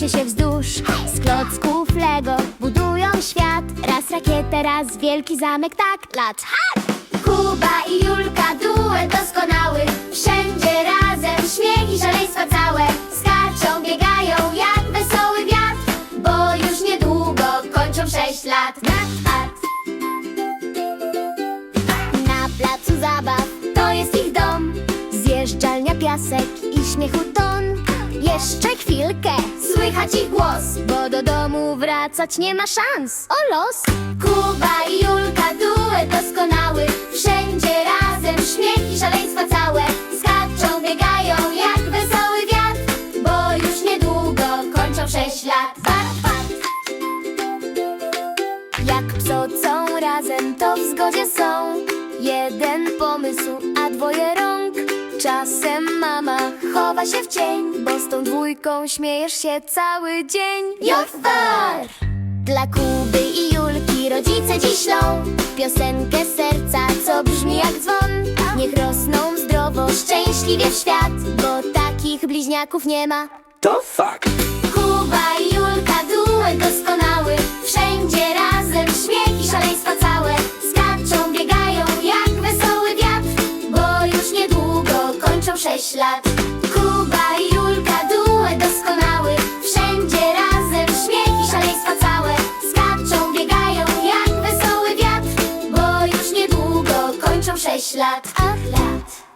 Uniesie się wzdłuż z klocków Lego. Budują świat, raz rakietę, raz wielki zamek. Tak, lat! Kuba i Julka, duet doskonały. Wszędzie razem, śmiech i szaleństwa całe. Skaczą, biegają jak wesoły wiatr Bo już niedługo kończą sześć lat. Na start na placu zabaw. To jest ich dom. Zjeżdżalnia, piasek i śmiechu ton Jeszcze chwilkę. Słychać ich głos. Bo do domu wracać nie ma szans. O los. Kuba i Julka Duet doskonały. Wszędzie razem Śmiech i szaleństwa całe. Skaczą, biegają jak wesoły wiatr Bo już niedługo kończą sześć lat. Bat, bat jak psocą razem to w zgodzie są. Jeden pomysł, a dwoje Czasem mama chowa się w cień Bo z tą dwójką śmiejesz się cały dzień Jofar! Dla Kuby i Julki rodzice dziś ślą Piosenkę serca, co brzmi jak dzwon Niech rosną zdrowo, szczęśliwie w świat Bo takich bliźniaków nie ma To fakt! Kuba i Julka duet sześć lat. Kuba i Julka, duet doskonały. Wszędzie razem śmiech i szaleństwa całe. Skaczą, biegają jak wesoły wiatr Bo już niedługo kończą sześć lat. Ach, lat.